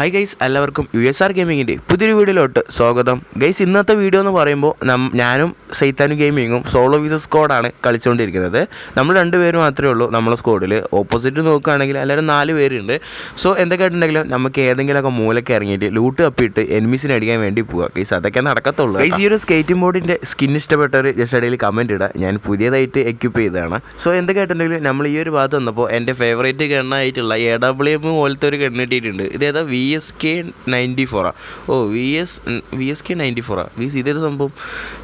Hi guys എല്ലാവർക്കും U S R ഗെയിമിങ്ങിന്റെ പുതിയൊരു വീഡിയോയിലോട്ട് സ്വാഗതം. ഗൈസ് ഇന്നത്തെ വീഡിയോ എന്ന് പറയുമ്പോൾ നം ഞാനും സൈത്താനും ഗെയിമിങ്ങും സോളോ വിസ സ്ക്വാഡാണ് കളിച്ചുകൊണ്ടിരിക്കുന്നത്. നമ്മൾ രണ്ട് പേര് മാത്രമേ ഉള്ളൂ നമ്മളെ സ്ക്വാഡിൽ ഓപ്പോസിറ്റ് നോക്കുകയാണെങ്കിൽ എല്ലാവരും നാല് പേരുണ്ട്. സോ എന്തൊക്കെ ആയിട്ടുണ്ടെങ്കിലും നമുക്ക് ഏതെങ്കിലുമൊക്കെ മൂലക്ക് ഇറങ്ങിയിട്ട് ലൂട്ട് അപ്പിയിട്ട് എനിമീസിനെ അടിക്കാൻ വേണ്ടി പോവുക ഗൈസ് അതൊക്കെ നടക്കത്തുള്ളൂ ഗൈസ് ഈ ഒരു സ്കേറ്റിംഗ് ബോർഡിന്റെ സ്കിൻ ഇഷ്ടപ്പെട്ടവർ ജസ്റ്റ് ഇടയിൽ കമന്റ് ഇടുക ഞാൻ പുതിയതായിട്ട് എക്യുപ്പ് ചെയ്തതാണ്. സോ എന്തൊക്കെ ആയിട്ടുണ്ടെങ്കിലും നമ്മൾ ഈ ഒരു ഭാഗത്ത് വന്നപ്പോൾ എന്റെ ഫേവറേറ്റ് ഗണ്ണായിട്ടുള്ള എ ഡബ്ല്യു എം പോലത്തെ ഒരു ഗണ്ണ് കിട്ടിയിട്ടുണ്ട് ഇതേതാ വി എസ് കെ നയന്റി ഫോറാണ് ഓ V S V S K ninety ഫോറാണ് guys ഇതേത് സംഭവം?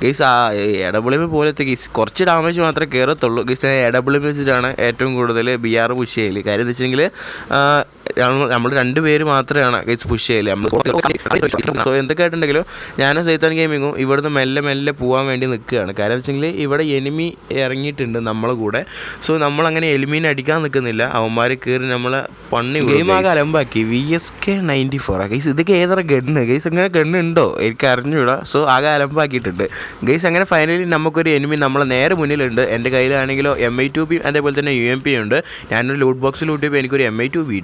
ഗീസ് ആ എ ഡബ്ല്യു എം പോലത്തെ ഗീസ് കുറച്ച് ഡാമേജ് മാത്രമേ കയറത്തുള്ളൂ ഗീസ് എ ഡബ്ല്യു എം വെച്ചിട്ടാണ് ഏറ്റവും കൂടുതൽ ബി ആർ പുഷ് ചെയ്യൽ കാര്യം എന്ന് വെച്ചിട്ടുണ്ടെങ്കിൽ നമ്മൾ രണ്ട് പേര് മാത്രമാണ് ഗൈസ് പുഷ് ചെയ്യൽ. നമ്മൾ സോ എന്തൊക്കെ ആയിട്ടുണ്ടെങ്കിലും ഞാനും സൈത്താൻ ഗെയിമിങ്ങും ഇവിടുന്ന് മെല്ലെ മെല്ലെ പോകാൻ വേണ്ടി നിൽക്കുകയാണ്. കാരണം എന്ന് വെച്ചെങ്കിൽ ഇവിടെ എനിമി ഇറങ്ങിയിട്ടുണ്ട് നമ്മളെ കൂടെ. സോ നമ്മളങ്ങനെ എലിമീൻ അടിക്കാൻ നിൽക്കുന്നില്ല. അവന്മാർ കയറി നമ്മളെ പണി ഗെയിം ആകെ അലമ്പാക്കി. V S K ninety four guys ഇതൊക്കെ ഏതൊരു ഗണ്ണ്? ഗൈസ് അങ്ങനെ ഗണ്ണ് ഉണ്ടോ എനിക്ക് അറിഞ്ഞൂടാ. സോ ആകെ അലമ്പാക്കിയിട്ടുണ്ട്. ഗൈസ് അങ്ങനെ ഫൈനലി നമുക്കൊരു എനിമി നമ്മളെ നേരെ മുന്നിലുണ്ട്. എന്റെ കയ്യിലാണെങ്കിലോ എം ഐ ടു ബി അതേപോലെ തന്നെ യു എം പി ഉണ്ട്. ഞാനൊരു ലൂട്ട് ബോക്സിൽ ലൂട്ടിയപ്പോൾ എനിക്കൊരു എം ഐ ടു ബി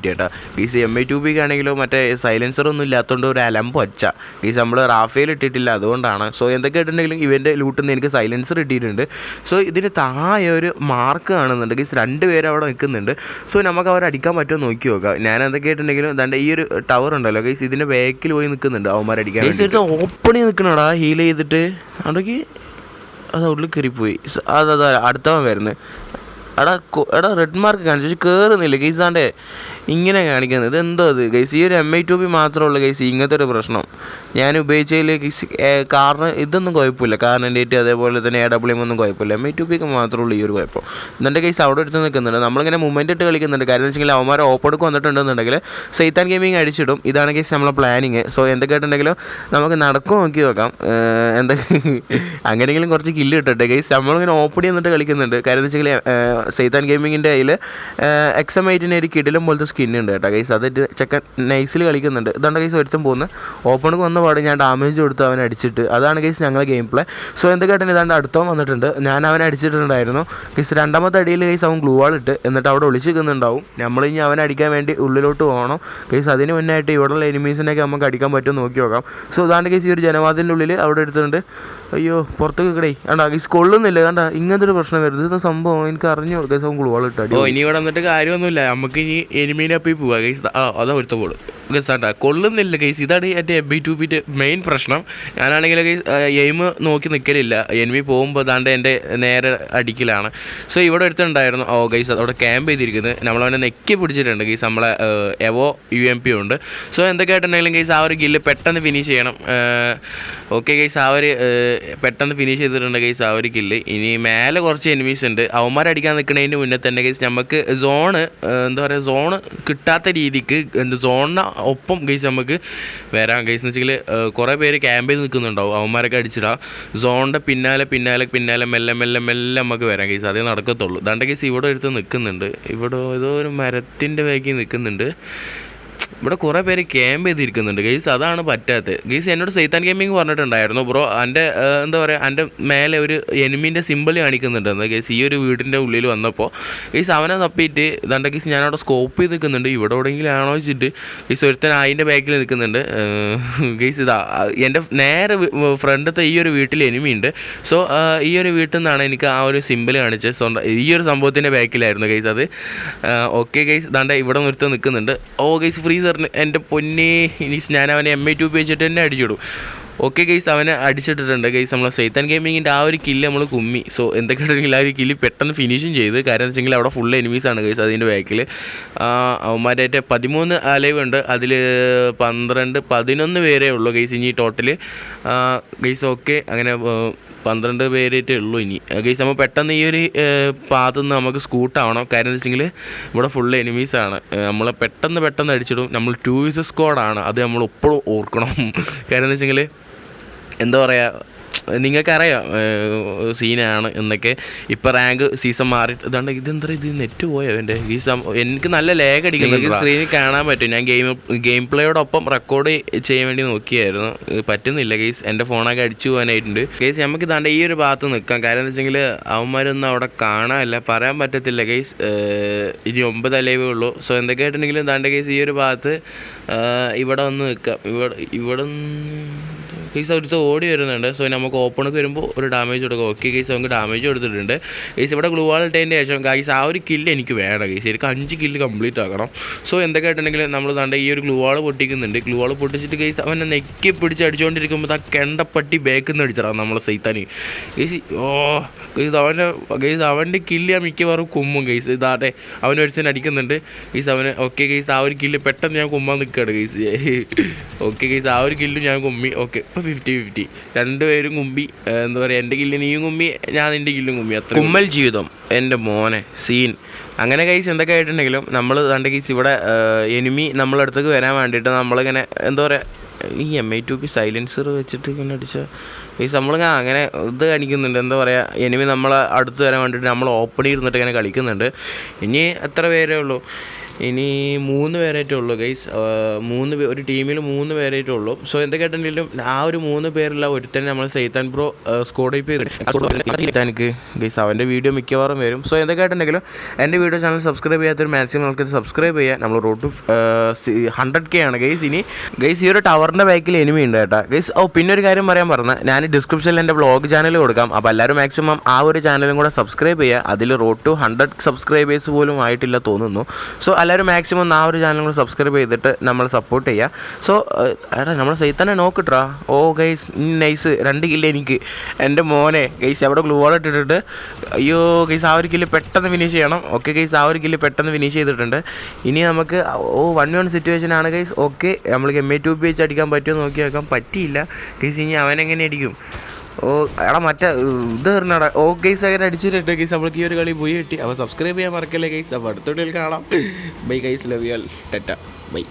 കേട്ടോ സി എം ഐ ടു ബിക്ക് ആണെങ്കിലോ മറ്റേ സൈലൻസർ ഒന്നും ഇല്ലാത്തതുകൊണ്ട് ഒരു അലമ്പ് വച്ച ഈ നമ്മൾ റാഫേൽ ഇട്ടിട്ടില്ല അതുകൊണ്ടാണ്. സോ എന്തൊക്കെ ഇട്ടിട്ടുണ്ടെങ്കിലും ഇവന്റെ ലൂട്ടിൽ നിന്ന് എനിക്ക് സൈലൻസർ ഇട്ടിട്ടുണ്ട് സോ ഇതിന് താഴെ ഒരു മാർക്ക് കാണുന്നുണ്ട്. ഗീസ് രണ്ട് പേര് അവിടെ നിൽക്കുന്നുണ്ട്. സോ നമുക്ക് അവരെ അടിക്കാൻ പറ്റുമോ നോക്കി നോക്കാം. ഞാൻ എന്തൊക്കെ ആയിട്ടുണ്ടെങ്കിലും ദാണ്ട് ഈ ഒരു ടവർ ഉണ്ടല്ലോ ഗൈസ് ഇതിന്റെ ബാക്കിൽ പോയി നിൽക്കുന്നുണ്ട് അവന്മാർ അടിക്കാൻ ഓപ്പണിൽ നിൽക്കണടാ ഹീൽ ചെയ്തിട്ട്? അവിടേക്ക് അത് ഉള്ളിൽ കയറിപ്പോയി. അതെ അതെ അടുത്തവൻ വരുന്നത്. എടാ എടാ റെഡ് മാർക്ക് കാണിച്ചു. പക്ഷെ കയറുന്നില്ല ഗൈസ് ആണ്ടേ ഇങ്ങനെ കാണിക്കുന്നത് ഇത്? എന്തോ അത് ഗൈസ് ഈ ഒരു എം ഐ ടു ബി മാത്രമേ ഉള്ളൂ ഗൈസ് ഇങ്ങനത്തെ ഒരു പ്രശ്നം. ഞാൻ ഉപയോഗിച്ചതിൽ ഗൈസ് കാറിന് ഇതൊന്നും കുഴപ്പമില്ല. കാരണം ഡേറ്റ് അതേപോലെ തന്നെ എ ഡബ്ല്യു ഒന്നും കുഴപ്പമില്ല. എം ഐ ടു ബിക്ക് മാത്രമേ ഉള്ളൂ ഈ ഒരു കുഴപ്പം. എന്നിട്ട് ഗൈസ് അവിടെ എടുത്ത് നിൽക്കുന്നുണ്ട്. നമ്മളിങ്ങനെ മൂവ്മെന്റ് ഇട്ട് കളിക്കുന്നുണ്ട്. കാര്യം എന്ന് അവന്മാരെ അവന്മാർ ഓപ്പടുക്ക് വന്നിട്ടുണ്ടെന്നുണ്ടെങ്കിൽ സൈത്താൻ ഗെയിമിങ് അടിച്ചിടും. ഇതാണ് ഗൈസ് നമ്മളെ പ്ലാനിങ് സോ എന്തൊക്കെ ആയിട്ടുണ്ടെങ്കിലും നമുക്ക് നടക്കും നോക്കി നോക്കാം. എന്താ അങ്ങനെയെങ്കിലും കുറച്ച് കില്ല് കിട്ടട്ടെ. ഗൈസ് നമ്മളിങ്ങനെ ഓപ്പടി വന്നിട്ട് കളിക്കുന്നുണ്ട്. കാര്യം എന്ന് സൈത്താൻ ഗെയിമിങ്ങിന്റെ കയ്യിൽ എക്സ് എം എയ്റ്റിന് ഒരു കിടിലും പോലത്തെ സ്കിൻ ഉണ്ട് കേട്ടോ ഗൈസ് അത് ചെക്കൻ നൈസിൽ കളിക്കുന്നുണ്ട്. ഇതാണ് ഗൈസ് ഒരുത്തം പോകുന്നത് ഓപ്പണിക്ക് വന്ന പാട് ഞാൻ ഡാമേജ് കൊടുത്ത് അവനെ അടിച്ചിട്ട്. അതാണ് ഗൈസ് ഞങ്ങളെ ഗെയിം പ്ലേ സോ എന്തൊക്കെയായിട്ട് ഇതാണ്ട് അടുത്തോ വന്നിട്ടുണ്ട്. ഞാൻ അവനെ അടിച്ചിട്ടുണ്ടായിരുന്നു. ഗൈസ് രണ്ടാമത്തെ അടിയിൽ ഗൈസ് അവൻ ഗ്ലൂ ഇട്ട് എന്നിട്ട് അവിടെ ഒളിച്ച് നിൽക്കുന്നുണ്ടാവും. നമ്മൾ ഇനി അവനെ അടിക്കാൻ വേണ്ടി ഉള്ളിലോട്ട് പോകണം. ഗൈസ് അതിന് മുന്നായിട്ട് ഇവിടെയുള്ള എനിമീസിനൊക്കെ നമുക്ക് അടിക്കാൻ പറ്റുമോ നോക്കി നോക്കാം. സോ ഇതാണ്ട് ഗൈസ് ഈ ഒരു ജനവാദിന്റെ ഉള്ളിൽ അവിടെ എടുത്തിട്ടുണ്ട്. അയ്യോ പുറത്ത് കിടേ അണ്ടാ ഗൈസ് കൊള്ളുന്നില്ല. കണ്ടാ ഇങ്ങനത്തെ ഒരു പ്രശ്നം വരുന്നത് സംഭവം? എനിക്ക് അറിഞ്ഞു ഓ ഇനി ഇവിടെ വന്നിട്ട് കാര്യമൊന്നുമില്ല. നമുക്ക് ഇനി എനിമീനെ പോയി പോവാ. ഗൈസ് അതാ ഒരുത്ത പോൾ ഗൈസ് ആട്ടാ കൊള്ളുന്നില്ല ഗൈസ് ഇതാണ് എന്റെ എം ബി ടു ബിന്റെ മെയിൻ പ്രശ്നം. ഞാനാണെങ്കിൽ എയിം നോക്കി നിൽക്കലില്ല എൻ വി പോകുമ്പോൾ അതാണ്ട് എന്റെ നേരെ അടിക്കലാണ്. സോ ഇവിടെ ഒരുത്തുണ്ടായിരുന്നു ഓ ഗൈസ് അവിടെ ക്യാമ്പ് ചെയ്തിരിക്കുന്നത് നമ്മളവനെ നെക്കി പിടിച്ചിട്ടുണ്ട് ഗൈസ് നമ്മളെ എവോ യു എം പി ഉണ്ട്. സോ എന്തൊക്കെയായിട്ടുണ്ടെങ്കിലും ഗൈസ് ആ ഒരു ഗില്ല് പെട്ടെന്ന് ഫിനിഷ് ചെയ്യണം. ഓക്കെ ഗൈസ് ആ ഒരു പെട്ടെന്ന് ഫിനിഷ് ചെയ്തിട്ടുണ്ട് ഗൈസ് ആ ഒരു കില്ല് ഇനി മേലെ കുറച്ച് എനിമീസ് ഉണ്ട്. അവന്മാരടിക്കാൻ നിൽക്കുന്നതിന് മുന്നേ തന്നെ ഗൈസ് നമുക്ക് സോണ് എന്താ പറയുക സോണ് കിട്ടാത്ത രീതിക്ക് എന്ത് സോണിന് ഒപ്പം ഗൈസ് നമുക്ക് വരാം. ഗൈസ് എന്ന് വെച്ചാൽ കുറേ പേര് ക്യാമ്പിൽ ചെയ്ത് നിൽക്കുന്നുണ്ടാവും അവന്മാരൊക്കെ അടിച്ചിടാം. സോണിന്റെ പിന്നാലെ പിന്നാലെ പിന്നാലെ മെല്ലെ മെല്ലെ മെല്ലെ നമുക്ക് വരാം ഗൈസ് അതേ നടക്കത്തുള്ളൂ. ദാണ്ട ഗൈസ് ഇവിടെ എടുത്ത് നിൽക്കുന്നുണ്ട് ഇവിടെ ഏതോ ഒരു മരത്തിന്റെ വേഗി നിൽക്കുന്നുണ്ട് ഇവിടെ കുറേ പേര് ക്യാമ്പ് ചെയ്തിരിക്കുന്നുണ്ട്. ഗെയ്സ് അതാണ് പറ്റാത്തത്. ഗെയ്സ് എന്നോട് സൈത്താൻ ഗെയിമിംഗ് പറഞ്ഞിട്ടുണ്ടായിരുന്നു ബ്രോ. എന്റെ എന്താ പറയുക എന്റെ മേലെ ഒരു എനിമീന്റെ സിമ്പിൾ കാണിക്കുന്നുണ്ടെന്ന് ഗെയ്സ് ഈ ഒരു വീടിന്റെ ഉള്ളിൽ വന്നപ്പോൾ ഗെയ്സ് അവനെ തപ്പിയിട്ട് ഇതാണ്ട് ഗെയ്സ് ഞാനവിടെ സ്കോപ്പ് ചെയ്ത് നിൽക്കുന്നുണ്ട് ഇവിടെ എവിടെയെങ്കിലും ആണോ വെച്ചിട്ട് ഗെയ്സ് ഒരുത്തൻ അതിന്റെ ബാക്കിൽ നിൽക്കുന്നുണ്ട്. ഗെയ്സ് ഇതാ എന്റെ നേരെ ഫ്രണ്ടത്തെ ഈ ഒരു വീട്ടിൽ എനിമി ഉണ്ട്. സോ ഈ ഒരു വീട്ടിൽ നിന്നാണ് എനിക്ക് ആ ഒരു സിമ്പിൾ കാണിച്ചത്. സോ ഈ ഒരു സംഭവത്തിന്റെ ബാക്കിലായിരുന്നു ഗെയ്സ് അത്. ഓക്കെ ഗെയ്സ് ദാണ്ട ഇവിടെ നിർത്തി നിൽക്കുന്നുണ്ട്. ഓ ഗെയ്സ് ഫ്രീസറിന് എന്റെ പൊന്നെ ഇനി ഞാൻ അവനെ എം ഐ ടു ഉപയോഗിച്ചിട്ട് തന്നെ അടിച്ചിടും. ഓക്കെ ഗെയ്സ് അവനെ അടിച്ചിട്ടിട്ടുണ്ട് ഗെയ്സ് നമ്മൾ സൈത്താൻ ഗെയിമിങ്ങിന്റെ ആ ഒരു കില്ല് നമ്മൾ കുമ്മി. സോ എന്തൊക്കെ ഉണ്ടെങ്കിൽ ആ ഒരു കില്ല് പെട്ടെന്ന് ഫിനിഷും ചെയ്ത്. കാരണം വെച്ചെങ്കിൽ അവിടെ ഫുൾ എനിമീസാണ് ഗെയ്സ് അതിന്റെ ബാക്കിൽ അവന്മാരായിട്ട് പതിമൂന്ന് അലൈവ് ഉണ്ട്. അതിൽ പന്ത്രണ്ട് പതിനൊന്ന് പേരേ ഉള്ളൂ ഗെയ്സ് ഇനി ടോട്ടൽ ഗെയ്സ് ഓക്കെ അങ്ങനെ പന്ത്രണ്ട് പേരായിട്ടേ ഉള്ളൂ ഇനി. ഗൈസ് നമ്മൾ പെട്ടെന്ന് ഈ ഒരു പാത്തു നമുക്ക് സ്കൂട്ടാവണം കാര്യം എന്ന് വെച്ചെങ്കിൽ ഇവിടെ ഫുൾ എനിമീസാണ് നമ്മൾ പെട്ടെന്ന് പെട്ടെന്ന് അടിച്ചിടും. നമ്മൾ ടൂ യൂസ് സ്ക്വാഡാണ് അത് നമ്മൾ എപ്പോഴും ഓർക്കണം. കാര്യം എന്ന് വെച്ചെങ്കിൽ എന്താ പറയുക നിങ്ങൾക്കറിയാം സീനാണ് എന്നൊക്കെ. ഇപ്പോൾ റാങ്ക് സീസൺ മാറി ഇതാണ്ട് ഇതെന്താ ഇത് നെറ്റ് പോയോ എന്റെ ഈ സം എനിക്ക് നല്ല ലേഖ അടിക്കുന്നു എനിക്ക് സ്ക്രീനിൽ കാണാൻ പറ്റും. ഞാൻ ഗെയിം ഗെയിം പ്ലേയോടൊപ്പം റെക്കോർഡ് ചെയ്യാൻ വേണ്ടി നോക്കിയായിരുന്നു. പറ്റുന്നില്ല ഗെയ്സ് എന്റെ ഫോണൊക്കെ അടിച്ചു പോകാനായിട്ടുണ്ട്. ഗെയ്സ് നമുക്ക് ഇതാണ്ട് ഈ ഒരു ഭാഗത്ത് നിൽക്കാം. കാരണം എന്താ വെച്ചെങ്കിൽ അവന്മാരൊന്നും അവിടെ കാണാനില്ല. പറയാൻ പറ്റത്തില്ല ഗെയ്സ് ഇനി ഒമ്പത് അലൈവേ ഉള്ളൂ. സോ എന്തൊക്കെ ആയിട്ടുണ്ടെങ്കിലും ഇതാണ്ട് ഗെയ്സ് ഈ ഒരു ഭാഗത്ത് ഇവിടെ വന്ന് നിൽക്കാം. ഇവിടെ ഇവിടെ കേസ് അവിടുത്തെ ഓടി വരുന്നുണ്ട്. സോ നമുക്ക് ഓപ്പണൊക്കെ വരുമ്പോൾ ഒരു ഡാമേജ് കൊടുക്കും. ഓക്കെ കേസ് നമുക്ക് ഡാമേജ് കൊടുത്തിട്ടുണ്ട്. കേസ് ഇവിടെ ഗ്ലൂ വാൾ ഇട്ടതിന്റെ ശേഷം ഗൈസ് ആ ഒരു കില്ല് എനിക്ക് വേണം കേസ് എനിക്ക് അഞ്ച് കില്ല് കംപ്ലീറ്റ് ആക്കണം. സോ എന്തൊക്കെ ആയിട്ടുണ്ടെങ്കിൽ നമ്മൾ ദാണ്ട് ഈ ഒരു ഗ്ലൂ വാൾ പൊട്ടിക്കുന്നുണ്ട്. ഗ്ലൂ വാൾ പൊട്ടിച്ചിട്ട് കേസ് അവനെ നെക്കി പിടിച്ച് അടിച്ചുകൊണ്ടിരിക്കുമ്പോൾ ആ കെണ്ടപ്പട്ടി ബേക്കിൽ നിന്ന് അടിച്ചിടാം നമ്മളെ സൈത്താനി. കേസ് ഓ കേസ് അവന്റെ കേസ് അവന്റെ കില്ല് ഞാൻ മിക്കവാറും കുമ്മും കേസ് ഇതാട്ടെ അവൻ ഒരുത്തന്നെ അടിക്കുന്നുണ്ട്. കേസ് അവന് ഓക്കെ കേസ് ആ ഒരു കില്ല് പെട്ടെന്ന് ഞാൻ കുമ്മാൻ നിൽക്കുകയാണ് കേസ് ഓക്കെ കേസ് ആ ഒരു കില്ല് ഞാൻ കുമ്മി. ഓക്കെ ഇപ്പോൾ ഫിഫ്റ്റി ഫിഫ്റ്റി രണ്ടുപേരും കുമ്പി ഏ, എന്താ പറയുക എന്റെ കില്ല് നീയും കുമ്പി ഞാൻ നിന്റെ കില്ലും കുമ്പി അത്ര കുമ്മൽ ജീവിതം എന്റെ മോനെ സീൻ. അങ്ങനെ കൈസ് എന്തൊക്കെ ആയിട്ടുണ്ടെങ്കിലും നമ്മൾ തന്റെ കേസ് ഇവിടെ എനിമി നമ്മളെ അടുത്തേക്ക് വരാൻ വേണ്ടിയിട്ട് നമ്മളിങ്ങനെ എന്താ പറയുക ഈ M I two P silencer വെച്ചിട്ട് ഇങ്ങനെ അടിച്ച ഈ നമ്മളിങ്ങനെ അങ്ങനെ ഇത് കാണിക്കുന്നുണ്ട്. എന്താ പറയുക എനിമി നമ്മളെ അടുത്ത് വരാൻ വേണ്ടിയിട്ട് നമ്മൾ ഓപ്പണിൽ ഇരുന്നിട്ട് ഇങ്ങനെ കളിക്കുന്നുണ്ട്. ഇനി എത്ര പേരേ ഉള്ളൂ? ഇനി മൂന്ന് പേരായിട്ടേ ഉള്ളൂ ഗൈസ് മൂന്ന് ഒരു ടീമിൽ മൂന്ന് പേരായിട്ടേ ഉള്ളൂ. സോ എന്താ എന്തൊക്കെയായിട്ടുണ്ടെങ്കിലും ആ ഒരു മൂന്ന് പേരുള്ള ഒരുത്തന്നെ നമ്മൾ സെയ്ത്താൻ ബ്രോ സ്കോഡ് എനിക്ക് ഗൈസ് അവന്റെ വീഡിയോ മിക്കവാറും വരും. സോ എന്താ കേട്ടിട്ടുണ്ടെങ്കിലും എന്റെ വീഡിയോ ചാനൽ സബ്സ്ക്രൈബ് ചെയ്യാത്തൊരു മാക്സിമം ആൾക്കാർ സബ്സ്ക്രൈബ് ചെയ്യുക. നമ്മൾ റോഡ് ടു ഹൺഡ്രഡ് കെ ആണ് ഗൈസ് ഇനി ഗൈസ് ഈ ഒരു ടവറിന്റെ ബാക്കിൽ എനിമി ഉണ്ട് കേട്ടോ. ഗൈസ് ഓ പിന്നെ ഒരു കാര്യം പറയാൻ പറഞ്ഞ. ഞാൻ ഡിസ്ക്രിപ്ഷനിൽ എന്റെ വ്ളോഗ് ചാനൽ കൊടുക്കാം. അപ്പോൾ എല്ലാവരും മാക്സിമം ആ ഒരു ചാനലും കൂടെ സബ്സ്ക്രൈബ് ചെയ്യുക. അതിൽ റോഡ് ടു ഹൺഡ്രഡ് സബ്സ്ക്രൈബേഴ്സ് പോലും ആയിട്ടില്ല തോന്നുന്നു. സോ എല്ലാവരും മാക്സിമം ആ ഒരു ചാനൽ സബ്സ്ക്രൈബ് ചെയ്തിട്ട് നമ്മൾ സപ്പോർട്ട് ചെയ്യുക സോ എടാ നമ്മൾ സൈത്തന്നെ നോക്കിട്ടാ ഓ ഗൈസ് നൈസ് രണ്ട് കില്ല് എനിക്ക്. എന്റെ മോനെ ഗൈസ് അവിടെ ഗ്ലൂ വാൾ ഇട്ടിട്ട് അയ്യോ ഗൈസ് ആ ഒരു കില്ല് പെട്ടെന്ന് ഫിനിഷ് ചെയ്യണം. ഓക്കെ ഗൈസ് ആ ഒരു കില്ല് പെട്ടെന്ന് ഫിനിഷ് ചെയ്തിട്ടുണ്ട്. ഇനി നമുക്ക് ഓ വൺ വൺ സിറ്റുവേഷൻ ആണ് ഗൈസ് ഓക്കെ നമ്മൾ എം എ ടു പി വെച്ച് അടിക്കാൻ പറ്റുമോ നോക്കി നോക്കാം. പറ്റിയില്ല. ഗൈസ് ഇനി അവനെങ്ങനെ അടിക്കും? ഓ എടാ മറ്റേ ഇത് പറഞ്ഞടാ ഓ ഗൈസ് അങ്ങനെ അടിച്ചിട്ടുണ്ട് ഗൈസ് നമ്മൾക്ക് ഈ ഒരു കളി പോയി കിട്ടി. അപ്പോൾ സബ്സ്ക്രൈബ് ചെയ്യാൻ മറക്കല്ലേ ഗൈസ് അപ്പോൾ അടുത്തോട്ടിൽ കാണാം. Bye guys love you all ടെറ്റ by